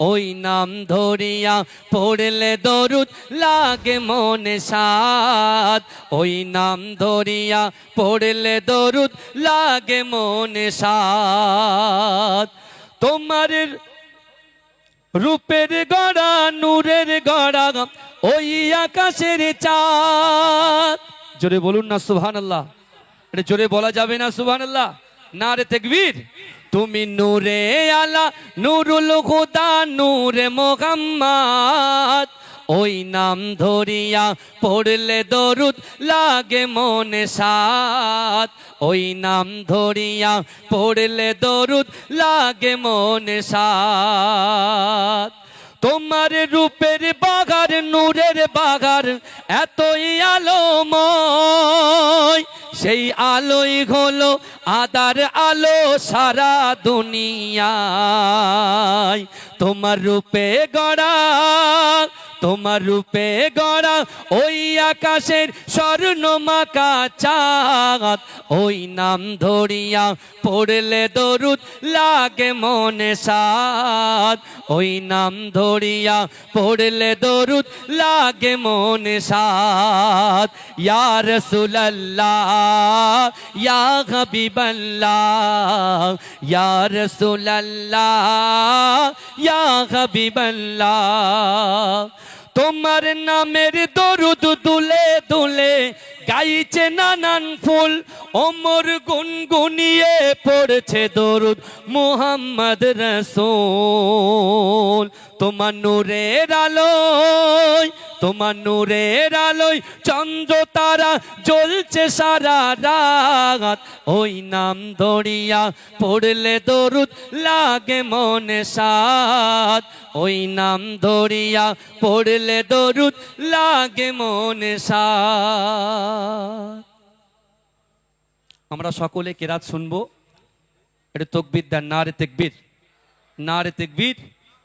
ওই নাম ধরিয়া পড়লে দরুদ লাগে মনে সাত ওই নাম ধরিয়া পড়লে দরুদ লাগে মনে সাত তোমার রূপের গড়া, নূরের গড়া, ওই আকাশের চাঁদ। জোরে বলুন না সুবহান আল্লাহ এটা জোরে বলা যাবে না সুবহান আল্লাহ না রে তেকবীর। তুমি নূরে আলা, নুরুল হুদা, নূরে মোহাম্মদ। ওই নাম ধরিয়া পড়লে দরুদ লাগে মনে সাত ওই নাম ধরিয়া পড়লে দরুদ লাগে মনে সাত তোমার রূপের বাগার, নূরের বাগার, এতই আলোময়। সেই আলোই হলো আদার আলো সারা দুনিয়ায়। তোমার রূপে গড়া তোমার রূপে গড়া ওই আকাশের স্বর্ণ মাকা চাঁদ। ওই নাম ধরিয়া পড়লে দরুদ লাগে মনে সাদ ওই নাম ধরিয়া পড়লে দরুদ লাগে মনে সাদ ইয়া রসুল্লাহ ইয়া হাবিবাল্লাহ, ইয়া রসুল্লাহ ইয়া হাবিবাল্লাহ। তোমার নামের দরুদ দুলে দুলে গাইছে নানান ফুল অমর গুনগুনিয়ে পড়ছে দরুদ মুহাম্মদ রসুল। তোমার নূরের আলোয়, তোমার নূরের আলোয় চন্দ্র তারা জ্বলছে সারা রাত। ওই নাম ধরিয়া পড়লে দরুদ লাগে মনে সাত। ওই নাম ধরিয়া পড়লে দরুদ লাগে মনে সাত। আমরা সকলে কেরাত শুনব? এটা তকবির দেন না রে তেকবির। না রে তেকবির।